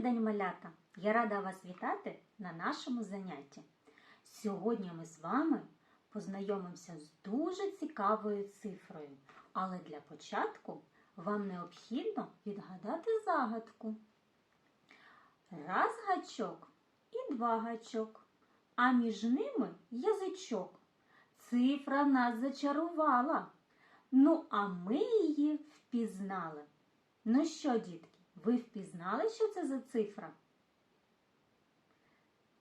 День, малята! Я рада вас вітати на нашому занятті. Сьогодні ми з вами познайомимося з дуже цікавою цифрою, але для початку вам необхідно відгадати загадку. Раз гачок і два гачок, а між ними язичок. Цифра нас зачарувала. Ну, а ми її впізнали. Ну що, дітки, ви впізнали, що це за цифра?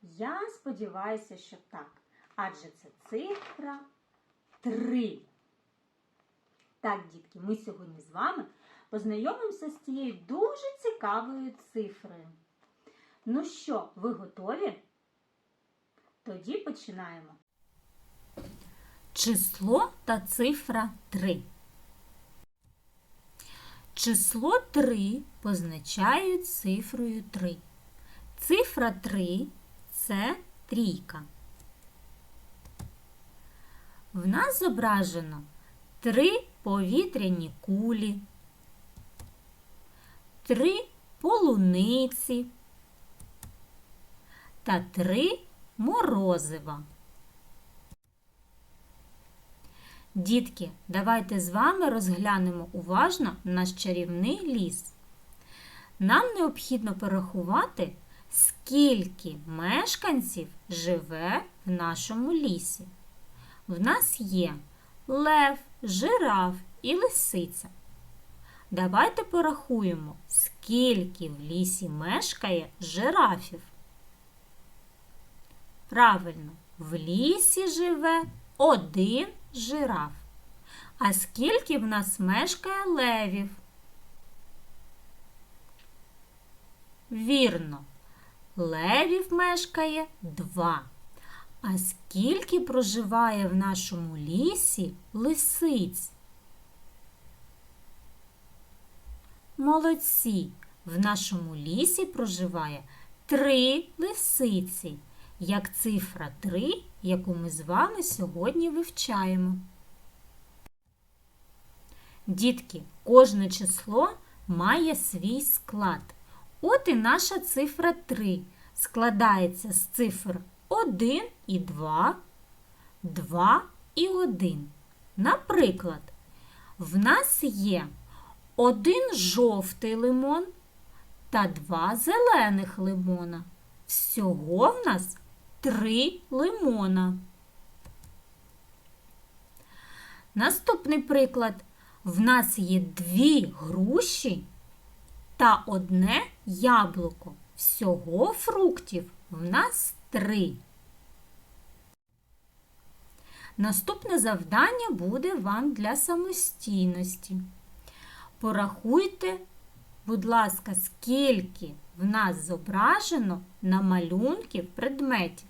Я сподіваюся, що так. Адже це цифра 3. Так, дітки, ми сьогодні з вами познайомимося з цією дуже цікавою цифрою. Ну що, ви готові? Тоді починаємо. Число та цифра 3. Число 3 позначають цифрою 3. Цифра 3 це трійка. В нас зображено три повітряні кулі, три полуниці та три морозива. Дітки, давайте з вами розглянемо уважно наш чарівний ліс. Нам необхідно порахувати, скільки мешканців живе в нашому лісі. В нас є лев, жираф і лисиця. Давайте порахуємо, скільки в лісі мешкає жирафів. Правильно, в лісі живе один жираф. А скільки в нас мешкає левів? Вірно, левів мешкає два. А скільки проживає в нашому лісі лисиць? Молодці! В нашому лісі проживає три лисиці, як цифра 3, яку ми з вами сьогодні вивчаємо. Дітки, кожне число має свій склад. От і наша цифра 3 складається з цифр 1 і 2, 2 і 1. Наприклад, в нас є один жовтий лимон та два зелених лимона. Всього в нас три лимона. Наступний приклад. В нас є дві груші та одне яблуко. Всього фруктів в нас три. Наступне завдання буде вам для самостійності. Порахуйте, будь ласка, скільки в нас зображено на малюнків предметів.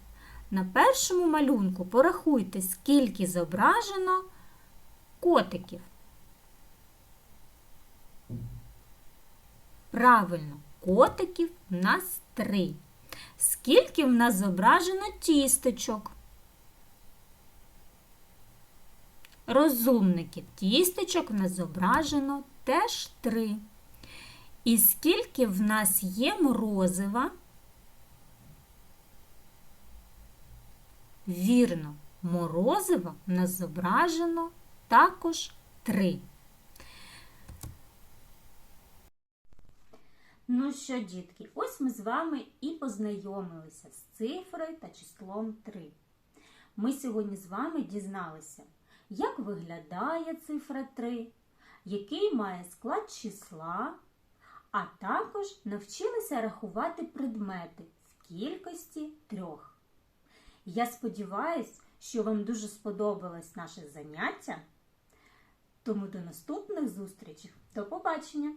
На першому малюнку порахуйте, скільки зображено котиків. Правильно, котиків в нас три. Скільки в нас зображено тістечок? Розумників тістечок в нас зображено теж три. І скільки в нас є морозива? Вірно, морозива в нас зображено також три. Ну що, дітки, ось ми з вами і познайомилися з цифрою та числом 3. Ми сьогодні з вами дізналися, як виглядає цифра 3, який має склад числа, а також навчилися рахувати предмети в кількості трьох. Я сподіваюся, що вам дуже сподобалось наше заняття. Тому до наступних зустрічей. До побачення!